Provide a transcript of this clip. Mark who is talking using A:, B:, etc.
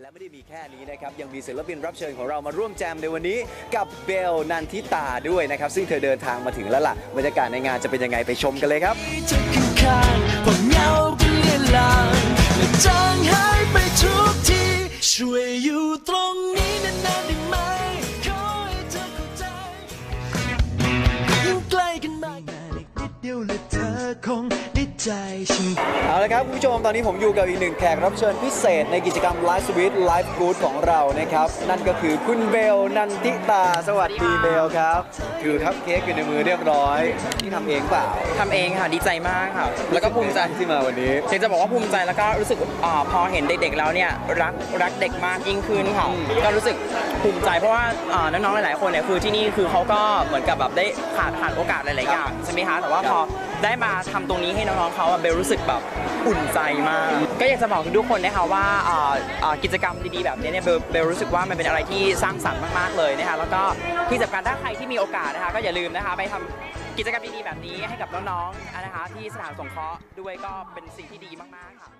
A: และไม่ได้มีแค่นี้นะครับ ยังมีศิลปินรับเชิญของเรามาร่วมแจมในวันนี้กับเบลนันทิตาด้วยนะครับ ซึ่งเธอเดินทางมาถึงแล้วล่ะบรรยากาศในงานจะเป็นยังไงไปชมกันเลยครับ
B: ช่วยอยู่ตรง ใจฉัน
A: เอาละครับคุณผู้ชมตอนนี้ผมอยู่กับอีกหนึ่งแขกรับเชิญพิเศษในกิจกรรม Live Sweet Live Good ของเรานะครับ นั่นก็คือคุณเบลนันทิตา สวัสดีเบลครับถือคัพเค้กอยู่ในมือเรียบร้อยที่ทำเองเปล่า
C: ทำเองค่ะดีใจมากค่ะแล้วก็ภูมิใจ
A: ที่มาวันนี้
C: อยากจะบอกว่าภูมิใจแล้วก็รู้สึกอาพอเห็นเด็กๆแล้วเนี่ยรักรักเด็กมากยิ่งขึ้นค่ะก็รู้สึกภูมิใจเพราะว่าอ่าน้องๆหลายๆคนเนี่ยคือที่นี่คือเขาก็เหมือนกับแบบได้ขาดขาดโอกาสหลายๆอย่างใช่ไหมคะแต่ว่าพอได้มาทำตรงนี้ให้น้องๆเขาเบลรู้สึกแบบอุ่นใจมาก ก็อยากจะบอกทุกคนนะคะว่ากิจกรรมดีๆแบบนี้เนี่ยเบลรู้สึกว่ามันเป็นอะไรที่สร้างสรรค์มากๆเลยนะคะแล้วก็ที่สำคัญถ้าใครที่มีโอกาสนะคะก็อย่าลืมนะคะไปทำกิจกรรมดีๆแบบนี้ให้กับน้องๆนะคะที่สถานสงเคราะห์ด้วยก็เป็นสิ่งที่ดีมากๆค่ะ